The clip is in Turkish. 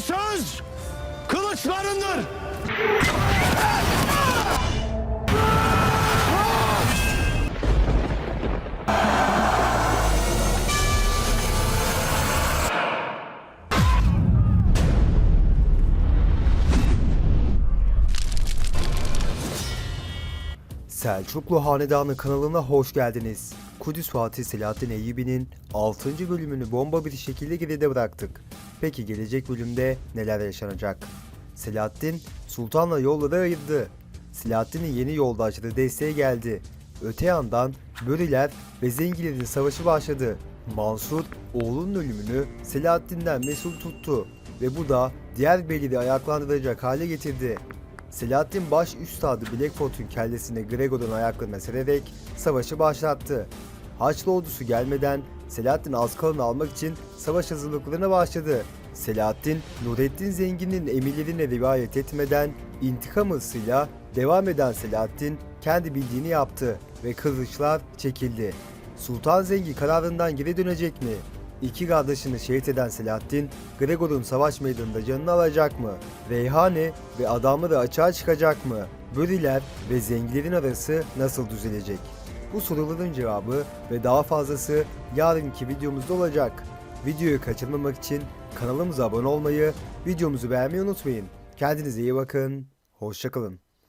söz kılıçlarındır. Selçuklu Hanedanı kanalına hoş geldiniz. Kudüs Fatih Selahattin Eyyubi'nin 6. bölümünü bomba bir şekilde geride bıraktık. Peki gelecek bölümde neler yaşanacak? Selahattin Sultan'la yolları ayırdı. Selahattin'in yeni yoldaşları desteğe geldi. Öte yandan Böriler ve Zengilerin savaşı başladı. Mansur oğlunun ölümünü Selahattin'den mesul tuttu ve bu da diğer beyleri ayaklandıracak hale getirdi. Selahattin baş üstadı Blackfoot'un kellesini Gregor'un ayaklarına sererek savaşı başlattı. Haçlı ordusu gelmeden Selahattin Askal'ını almak için savaş hazırlıklarına başladı. Selahattin, Nurettin Zengin'in emirlerine rivayet etmeden intikam hırsıyla devam eden Selahattin kendi bildiğini yaptı ve kılıçlar çekildi. Sultan Zengi kararından geri dönecek mi? İki kardeşini şehit eden Selahattin, Gregor'un savaş meydanında canını alacak mı? Reyhane ve adamları açığa çıkacak mı? Böriler ve Zengilerin arası nasıl düzelecek? Bu soruların cevabı ve daha fazlası yarınki videomuzda olacak. Videoyu kaçırmamak için kanalımıza abone olmayı, videomuzu beğenmeyi unutmayın. Kendinize iyi bakın, hoşçakalın.